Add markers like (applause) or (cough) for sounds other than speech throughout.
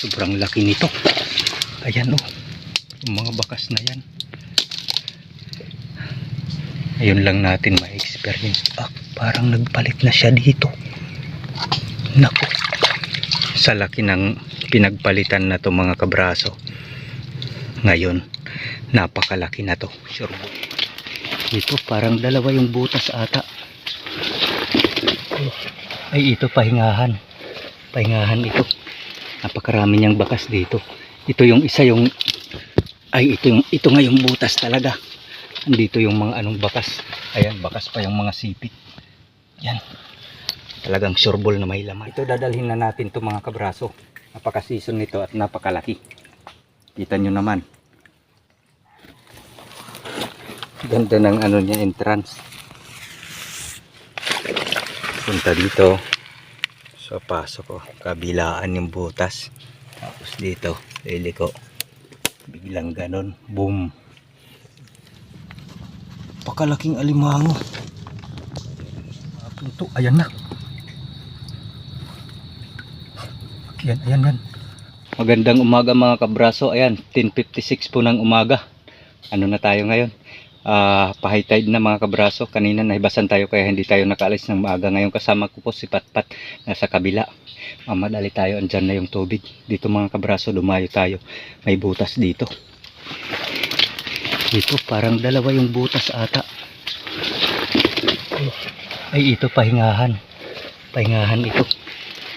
Sobrang laki nito. Ayan oh. Mga bakas na yan. Ayun lang natin ma-experience. Ah, parang nagpalit na siya dito. Nako. Sa laki ng pinagpalitan na to mga kabraso. Ngayon, napakalaki na to. Sure. Ito parang dalawa yung butas ata. Ay ito pahingahan. Pahingahan ito. Napakarami niyang bakas dito. Ito yung isa yung ay ito yung ito nga yung butas talaga. Andito yung mga anong bakas. Ayan, bakas pa yung mga sipit. Yan. Talagang sureball na may laman. Ito dadalhin na natin to mga kabraso. Napaka-season nito at napakalaki. Kita nyo naman. Ganda ng ano niya entrance. Punta dito. So pasok ko. Kabilaan yung butas. Tapos dito, liliko. Biglang ganon. Boom. Pakalaking alimango. Punto. Ayan na. Ayan, ayan, yan. Magandang umaga mga kabraso. Ayan, 10.56 po ng umaga. Ano na tayo ngayon? Ah, pa-high tide na mga kabraso. Kanina nahibasan tayo kaya hindi tayo nakaalis ng maaga. Ngayon kasama ko po si Patpat nasa kabila. Mamadali tayo, andyan na yung tubig. Dito mga kabraso, dumayo tayo. May butas dito. Dito, parang dalawa yung butas ata. Ay, ito pahingahan. Pahingahan ito.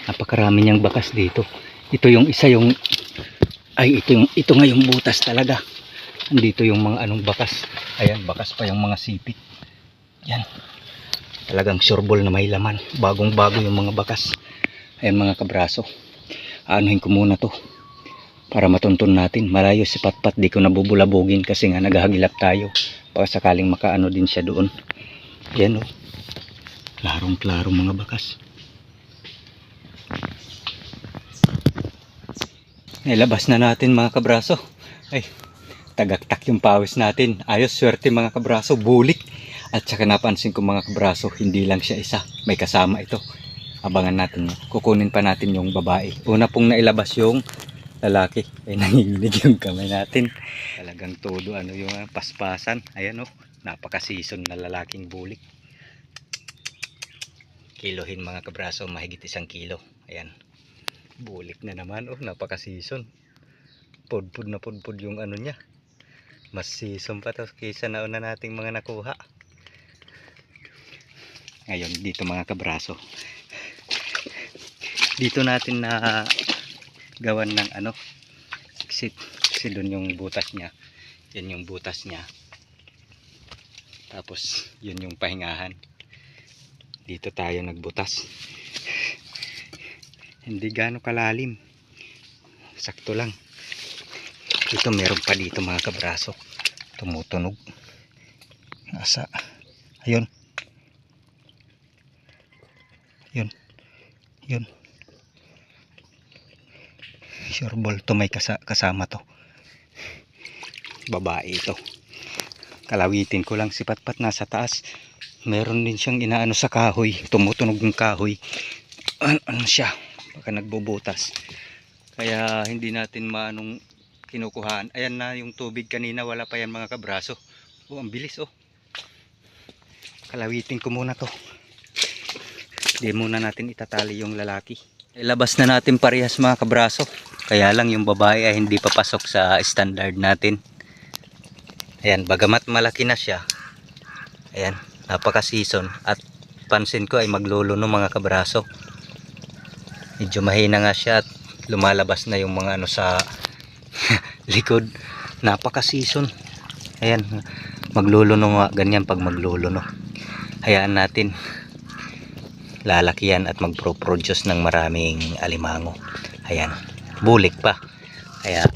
Napakarami niyang bakas dito. Ito yung isa yung ay ito yung ito nga yung butas talaga. Andito yung mga anong bakas. Ayan, bakas pa yung mga sipit. Yan. Talagang sureball na may laman. Bagong bago yung mga bakas. Ayan mga kabraso. Aanuhin ko muna to. Para matuntun natin. Malayo si Patpat. Di ko nabubulabugin kasi nga naghahagilap tayo. Baka sakaling makaano din siya doon. Yan o. Klarong klaro mga bakas. Nilabas na natin mga kabraso. Ay, tagaktak yung pawis natin. Ayos, swerte mga kabraso, bulik. At saka napansin ko mga kabraso, hindi lang siya isa. May kasama ito. Abangan natin. Kukunin pa natin yung babae. Una pong nailabas yung lalaki. Ay (laughs) nanginginig yung kamay natin. Talagang todo ano yung ah, paspasan. Ayan oh, napaka-season na lalaking bulik. Kilohin mga kabraso, mahigit isang kilo. Ayan. Bulik na naman. Oh, napaka-season. Pudpud na pudpud yung ano niya. Mas season pa to kaysa nauna nating mga nakuha. Ngayon, dito mga kabraso. Dito natin na gawan ng ano, exit. Kasi doon yung butas niya. Yan yung butas niya. Tapos, yun yung pahingahan. Dito tayo nagbutas hindi gaano kalalim sakto lang dito meron pa dito mga kabraso tumutunog. Nasa ayun. Yun yun. Sure ball to may kasa kasama to. Babae ito kalawitin ko lang si Patpat nasa taas. Meron din siyang inaano sa kahoy tumutunog ng kahoy. Ano, ano siya baka nagbubutas. Kaya hindi natin maanong kinukuhaan. Ayan na yung tubig kanina wala pa yan mga kabraso. Oh ang bilis oh. Kalawitin ko muna to. Hindi muna natin itatali yung lalaki. Ilabas na natin parehas mga kabraso. Kaya lang yung babae ay hindi papasok sa standard natin. Ayan bagamat malaki na siya ayan napaka season at pansin ko ay maglolo no mga kabraso. Medyo mahina nga siya at lumalabas na yung mga ano sa likod napaka season ayan magluluno nga ganyan pag magluluno. Hayaan natin. Lalaki yan at magpro-produce ng maraming alimango. Ayan bulik pa. Kaya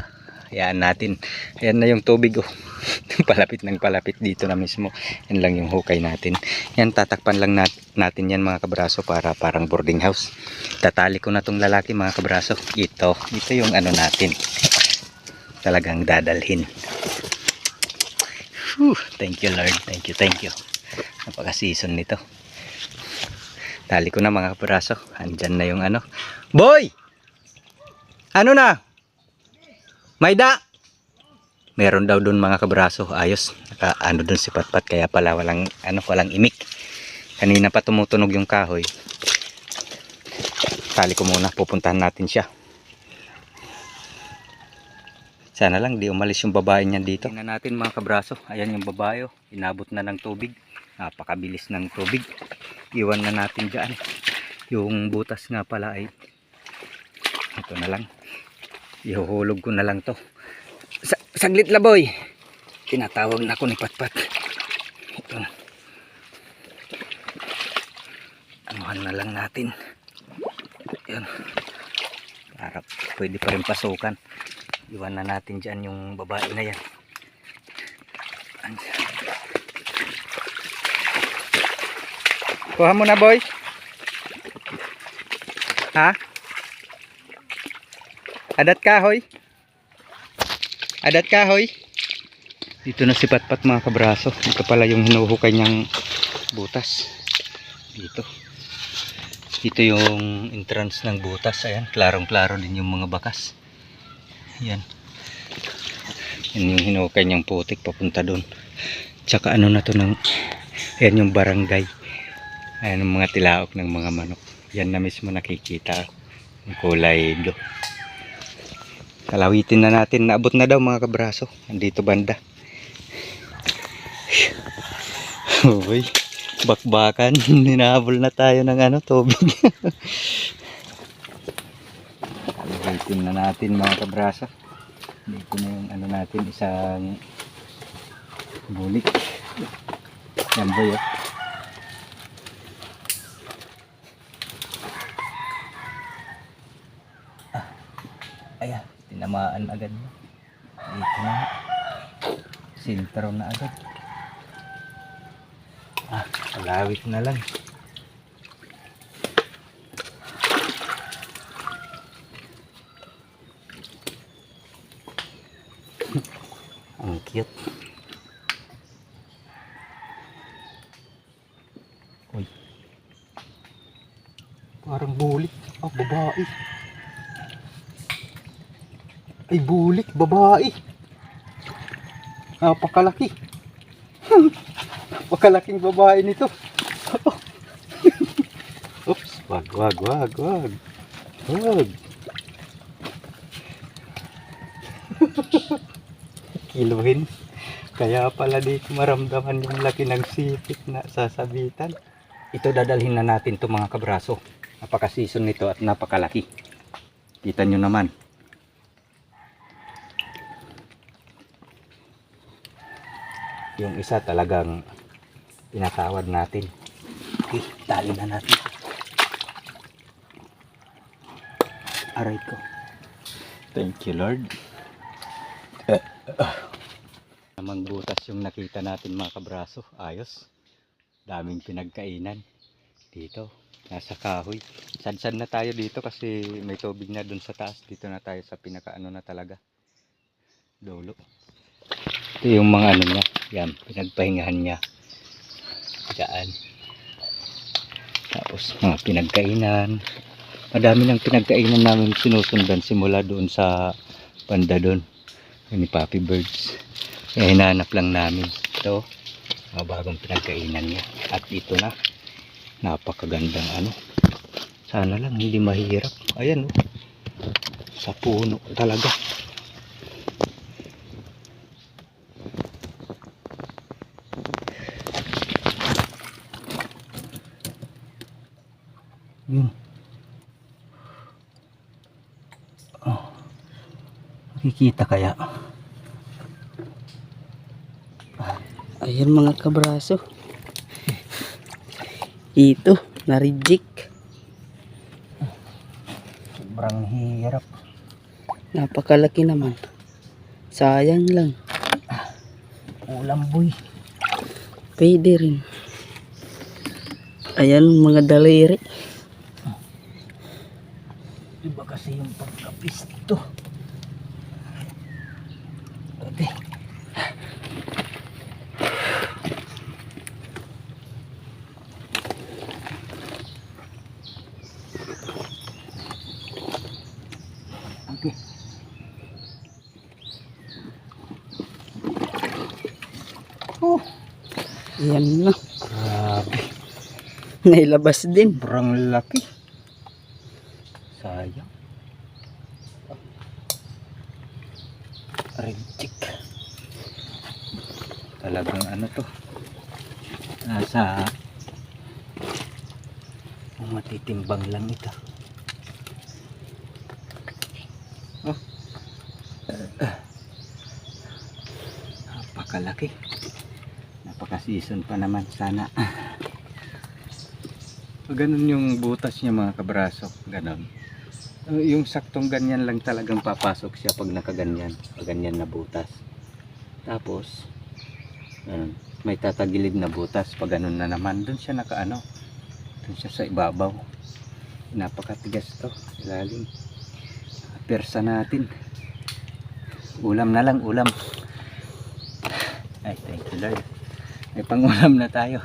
hayaan natin. Ayan na yung tubig oh. (laughs) Palapit ng palapit dito na mismo. Yan lang yung hukay natin. Yan tatakpan lang nat natin yan mga kabraso para parang boarding house. Tatali ko na tong lalaki mga kabraso. Ito ito yung ano natin talagang dadalhin Whew, thank you Lord thank you thank you napaka season nito tali ko na mga kabraso andyan na yung ano boy Ano na? Mayda? Meron daw doon mga kabraso. Ayos. Naka, ano doon si Patpat. Kaya pala walang, ano, walang imik. Kanina pa tumutunog yung kahoy. Tali ko muna. Pupuntahan natin siya. Sana lang di umalis yung babae niyan dito. Tingnan natin mga kabraso. Ayan yung babae. oh. Inabot na ng tubig. Napakabilis ng tubig. Iwan na natin dyan. Yung butas nga pala ay ito na lang. Ihuhulog ko na lang to. Sa saglit la boy. Tinatawag na ako ni Patpat. Ito. Anuhan na lang natin. Yan. Para pwede pa rin pasukan. Iwan na natin dyan yung babae na yan. An- Kuha mo na boy. Ha? Adat kahoy. Adat kahoy. Dito na si Patpat mga kabraso. Ito pala yung hinuhukay niyang butas. Dito. Dito yung entrance ng butas. Ayan, klarong-klaro din yung mga bakas. Ayan. Yan yung hinukay niyang putik papunta doon. Tsaka ano na to ng ayan yung barangay. Ayan yung mga tilaok ng mga manok. Yan na mismo nakikita. Yung kulay do. Kalawitin na natin. Naabot na daw mga kabraso. Andito banda. Uy, bakbakan. (laughs) Hinahabol na tayo ng ano, tubig. (laughs) Kalawitin na natin mga kabraso. Dito na yung ano natin, isang bulik. Yan ba yun? Ayan, tinamaan agad. Dito na. Sintro na agad. Ah, kalawit na lang. Ang cute. Uy. Parang bulik. Ah, babae. Ay, bulik, babae. Napakalaki. (laughs) Napakalaking babae nito. (laughs) Oops, wag, wag, wag, wag. Wag. (laughs) Kiluhin. Kaya pala di ko maramdaman yung laki ng sipit na sasabitan. Ito dadalhin na natin to mga kabraso. Napaka-season nito at napakalaki. Kita nyo naman. Yung isa talagang pinatawad natin. Okay, tali na natin. Aray ko. Thank you lord. Namang butas yung nakita natin mga kabraso. Ayos. Daming pinagkainan dito. Nasa kahoy. Sad-sad na tayo dito kasi may tubig na dun sa taas. Dito na tayo sa pinakaano na talaga. Dulo ito yung mga ano niya yan pinagpahingahan niya. Dyan tapos mga pinagkainan. Madami ng pinagkainan namin sinusundan simula doon sa banda doon. Ni Papi Birds. Kaya hinahanap lang namin ito. Mga bagong pinagkainan niya. At ito na. Napakagandang ano. Sana lang hindi mahirap. Ayan oh. Sa puno talaga Yun. Oh. Makikita kaya. Ayan mga kabraso. Ito, na-reject. Sobrang hirap. Napakalaki naman. Sayang lang. Ulam boy. Pwede rin. Ayan mga daliri. Iba kasi yung pagkapis (laughs) Nailabas din. Sobrang laki. Sayang. Rinchik. Talagang ano to. Nasa matitimbang lang ito. Oh. Napakalaki. Napaka-season pa naman sana. So, ganun yung butas niya mga kabraso. Ganun. Yung saktong ganyan lang talagang papasok siya pag nakaganyan. Pag ganyan na butas. Tapos, ganun, may tatagilid na butas. Pag ganun na naman, dun siya nakaano. Dun siya sa ibabaw. Napakatigas to. Ilalim. Persa natin. Ulam na lang, ulam. Ay, thank you Lord. May pangulam na tayo.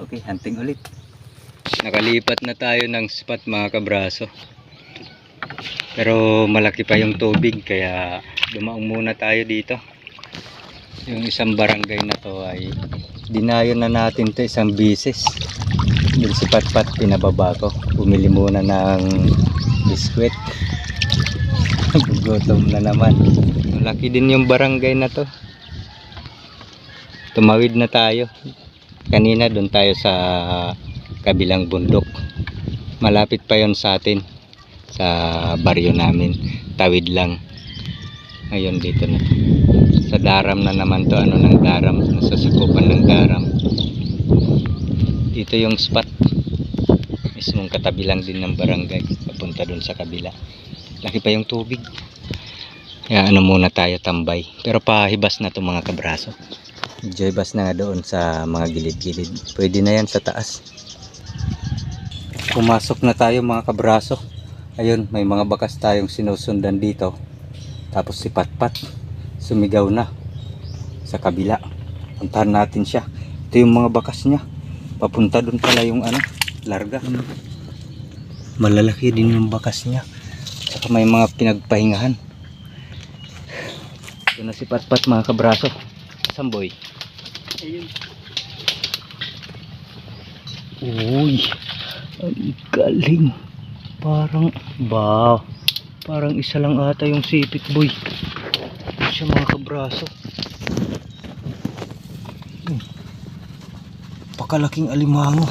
Okay, hunting ulit. Nakalipat na tayo ng spot mga kabraso. Pero malaki pa yung tubig kaya dumaong muna tayo dito. Yung isang barangay na to ay dinayo na natin to isang bisis. Yung si Patpat pinababa ko. Bumili muna ng biskwit. (laughs) Gutom na naman. Malaki din yung barangay na to. Tumawid na tayo. Kanina doon tayo sa kabilang bundok. Malapit pa yon sa atin sa baryo namin. Tawid lang. Ngayon dito na. Sa daram na naman to. Ano ng daram? Nasasakupan ng daram. Dito yung spot. Mismong katabi lang din ng barangay. Papunta dun sa kabila. Laki pa yung tubig. Kaya ano muna tayo tambay. Pero pahibas na to mga kabraso. Joybas na nga doon sa mga gilid-gilid. Pwede na yan sa taas. Pumasok na tayo mga kabraso. Ayun, may mga bakas tayong sinusundan dito. Tapos si Patpat, sumigaw na sa kabila. Puntahan natin siya. Ito yung mga bakas niya. Papunta doon pala yung ano, larga. Malalaki din yung bakas niya. Saka may mga pinagpahingahan. Ito na si Patpat mga kabraso. Samboy. Uy, ang galing. Parang, ba, parang isa lang ata yung sipit boy. Siya mga kabraso. Hmm. Pakalaking alimango.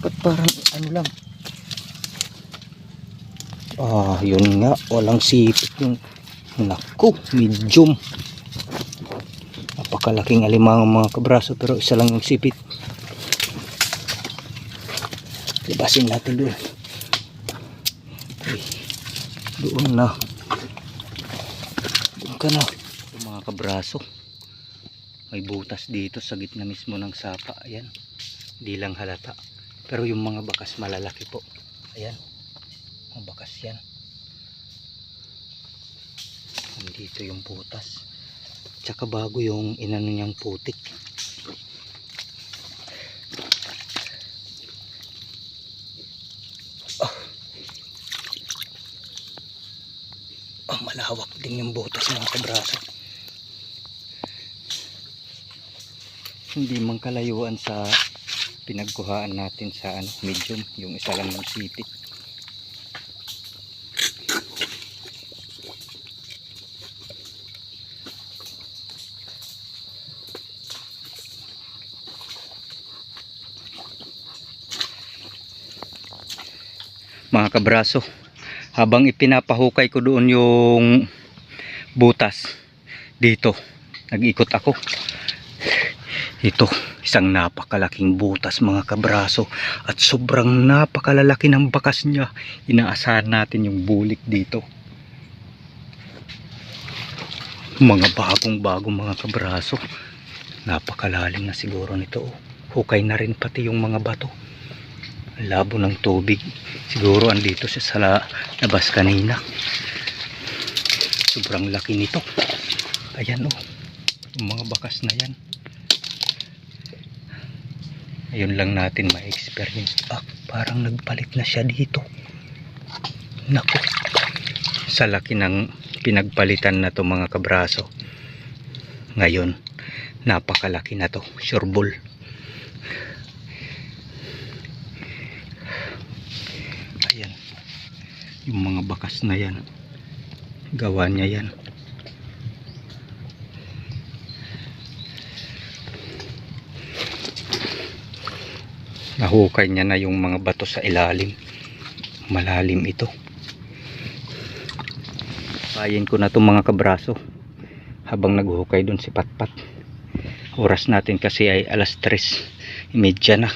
Ba't parang ano lang? Ah, yun nga. Walang sipit yung Naku, medium. Napakalaking alimango mga kabraso pero isa lang yung sipit. Libasin natin doon. Uy, doon na. Doon ka na. Ito mga kabraso. May butas dito sa gitna mismo ng sapa. Ayan. Hindi lang halata. Pero yung mga bakas malalaki po. Ayan. Mga bakas yan. Nandito yung butas. Tsaka bago yung inano niyang putik. Ah. Ah, malawak din yung butas mga kabraso. Hindi man kalayuan sa pinagkuhaan natin sa ano, medium, yung isa lang ng sipit. Mga kabraso habang ipinapahukay ko doon yung butas dito nag-ikot ako. Ito isang napakalaking butas mga kabraso at sobrang napakalalaki ng bakas niya. Inaasahan natin yung bulik dito. Mga bagong bagong mga kabraso. Napakalalim na siguro nito. Hukay na rin pati yung mga bato labo ng tubig siguro andito siya sa la- labas kanina sobrang laki nito ayan o yung mga bakas na yan ayun lang natin ma-experience ah Parang nagpalit na siya dito. Naku. Sa laki ng pinagpalitan na to mga kabraso. Ngayon, napakalaki na to. Sureball. Ayan. Yung mga bakas na yan. Gawa niya yan. Nahukay niya na yung mga bato sa ilalim. Malalim ito. Payin ko na itong mga kabraso habang naghuhukay doon si Patpat. Oras natin kasi ay alas 3.30 na.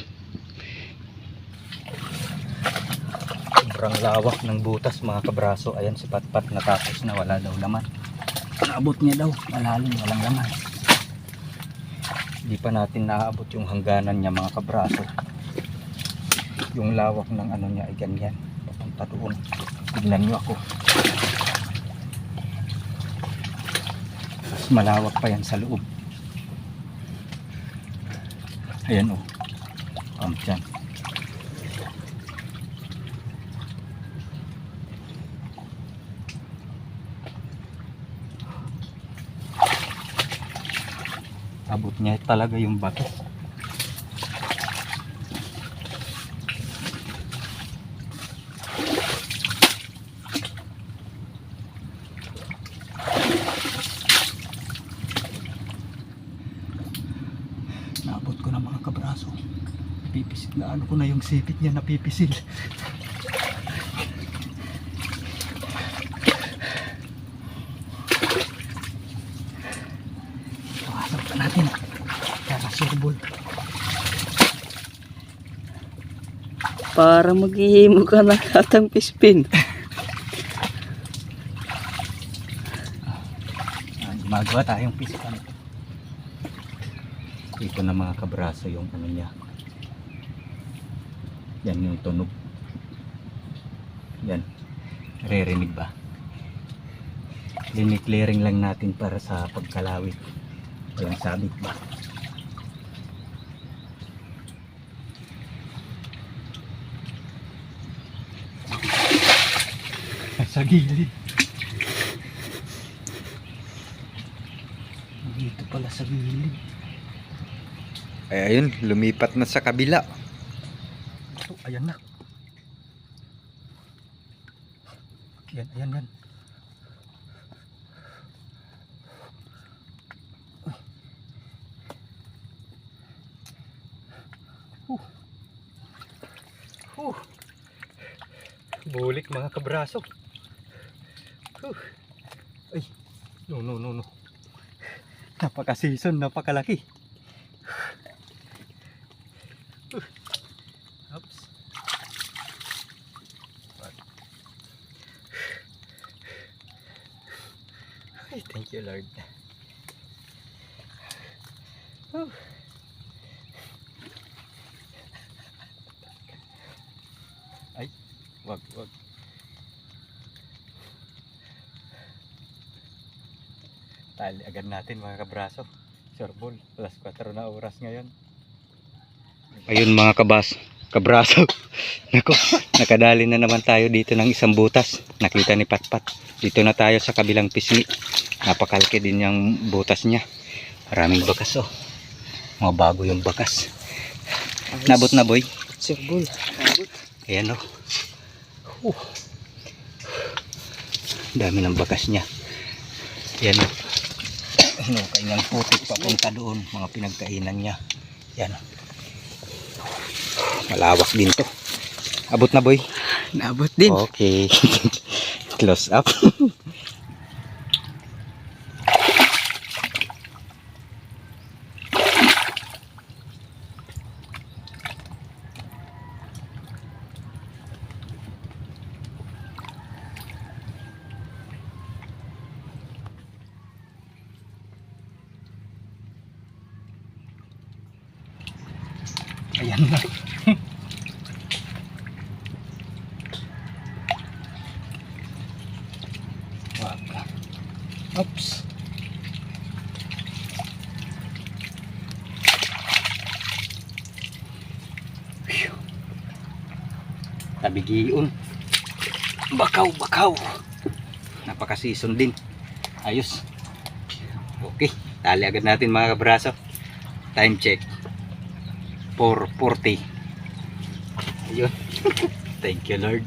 Sobrang lawak ng butas mga kabraso. Ayan si Patpat natapos na wala daw laman. Naabot niya daw. Malalim, walang laman. Hindi pa natin naabot yung hangganan niya mga kabraso yung lawak ng ano niya ay ganyan papunta doon tignan nyo ako mas malawak pa yan sa loob ayan o oh. pump dyan abot niya talaga yung bato Naabot ko na mga kabraso. Napipisil na ano ko na yung sipit niya napipisil. Pasok pa natin. Kaya surbol. Para maghihimo ka na atang pispin. Ah, Gumagawa tayong pispan. Ito na mga kabraso yung ano niya. Yan yung tunog. Yan. Ririnig ba? Linik-clearing lang natin para sa pagkalawit. Walang sabit ba? (laughs) sa gilid. Dito pala sa gilid. Ay, ayun, lumipat na sa kabila. Oh, ayan na. Ayan, ayan, ayan. Huh. Huh. Bulik mga kabraso. Ay, no, no, no, no. Napaka-season, napakalaki. Oops. Ay, thank you, Lord. Whew. Ay, wag, wag. Tali agad natin mga kabraso. Surbol, alas 4 na oras ngayon. Ayun mga kabas, kabraso. (laughs) Nako, nakadali na naman tayo dito ng isang butas. Nakita ni Patpat. Dito na tayo sa kabilang pisngi. Napakalki din yung butas niya. Maraming bakas oh. Mga bago yung bakas. Nabot na boy. Sirbol. Ayan oh. Uh. Dami ng bakas niya. Yan oh. Ano, kanyang putik papunta doon. Mga pinagkainan niya. Yan. Malawak din to. Abot na boy. Naabot din. Okay. (laughs) Close up. (laughs) Ayan na. Wag. Oops. Phew. tabigion. Bakaw, bakaw. Napaka-season din. Ayos. Okay, tali agad natin mga kabraso. Time check. 4.40. Ayun. (laughs) Thank you Lord.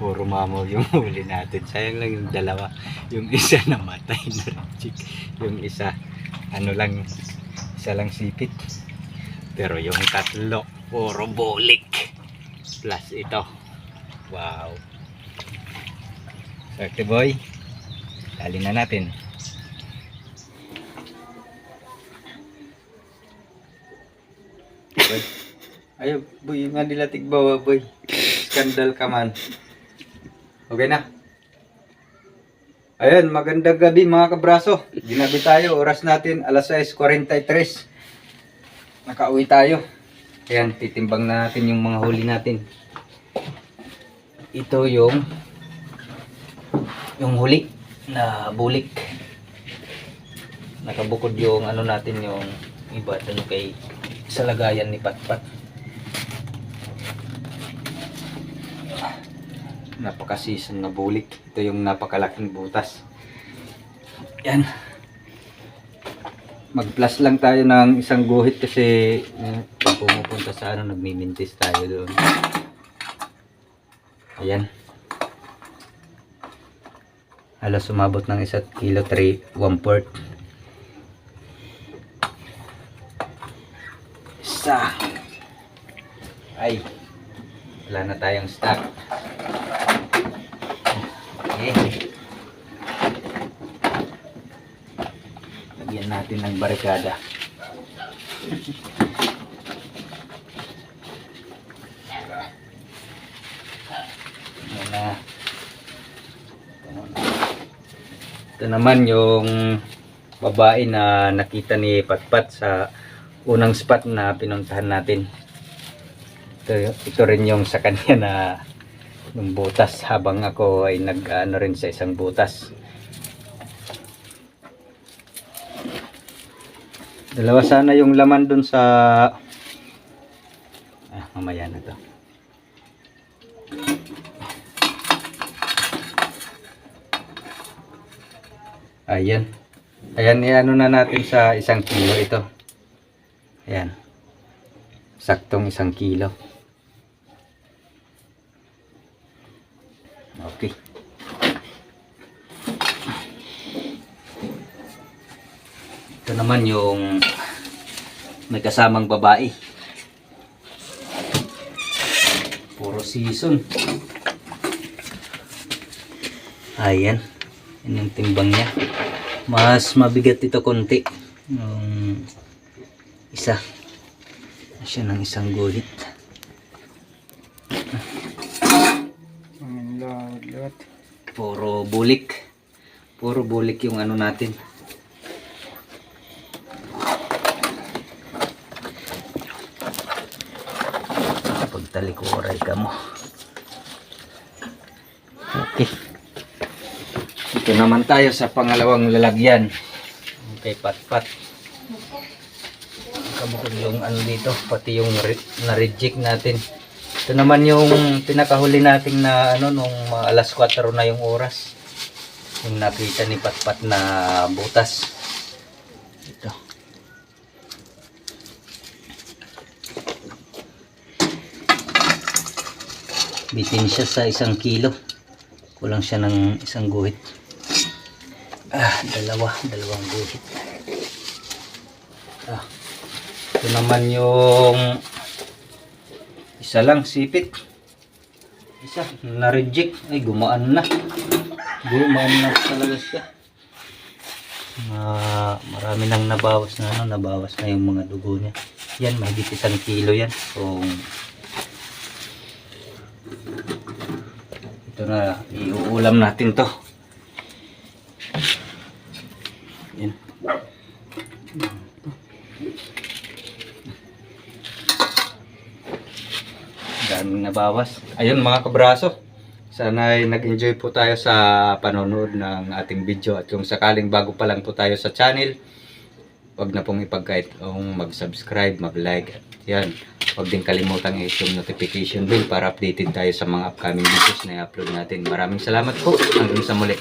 Puro mamaw yung (laughs) huli natin. Sayang lang yung dalawa. Yung isa (laughs) namatay na chick. Yung isa, ano lang, isa lang sipit. Pero yung tatlo, puro bolik. Plus ito. Wow. Swerte boy. Dali na natin. Boy. Ayo, boy, nga dilatig bawa, boy. Skandal ka man. Okay na. Ayun, magandang gabi mga kabraso. Ginabi tayo, oras natin alas 6.43. Nakauwi tayo. Ayan, titimbang na natin yung mga huli natin. Ito yung yung huli na bulik. Nakabukod yung ano natin yung iba dun kay sa lagayan ni Patpat. Napaka-season na bulik. Ito yung napakalaking butas. Yan. Mag-plus lang tayo ng isang guhit kasi eh, pumupunta sa ano, nagmimintis tayo doon. Ayan. Halos sumabot ng isa't kilo 3, 1 port. Isa. Ay. Wala na tayong stock. Okay. Lagyan natin ng barikada. Ayan na. Ito naman yung babae na nakita ni Patpat sa unang spot na pinuntahan natin. Ito, ito rin yung sa kanya na yung butas habang ako ay nag ano rin sa isang butas. Dalawa sana yung laman dun sa ah, mamaya na to. Ayan. Ayan, ano na natin sa isang kilo ito. Ayan. Saktong isang kilo. Okay. Ito naman yung may kasamang babae. Puro season. Ayan. Yan yung timbang niya. Mas mabigat ito konti. Yung isa. Siya ng isang guhit. Puro bulik. Puro bulik yung ano natin. Pagtalikuray ka mo. Okay. Ito naman tayo sa pangalawang lalagyan. Okay, pat-pat. Kabukod yung ano dito, pati yung re- na-reject natin. Ito naman yung pinakahuli nating na ano nung mga alas 4 na yung oras. Yung nakita ni Patpat na butas. Ito. Bitin siya sa isang kilo. Kulang siya ng isang guhit. Ah, dalawa. Dalawang guhit. Ah. Ito naman yung isa lang sipit. Isa na-reject. Ay, gumaan na. Gumaan na talaga siya. Ah, marami nang nabawas na ano, nabawas na yung mga dugo niya. Yan, mahigit isang kilo yan. So, ito na, iuulam natin to. Yan. Daming nabawas. Ayun mga kabraso, sana ay nag-enjoy po tayo sa panonood ng ating video at kung sakaling bago pa lang po tayo sa channel, Huwag na pong ipagkait ang mag-subscribe, mag-like. Yan, huwag din kalimutang i-hit notification bell para updated tayo sa mga upcoming videos na i-upload natin. Maraming salamat po. Hanggang sa muli.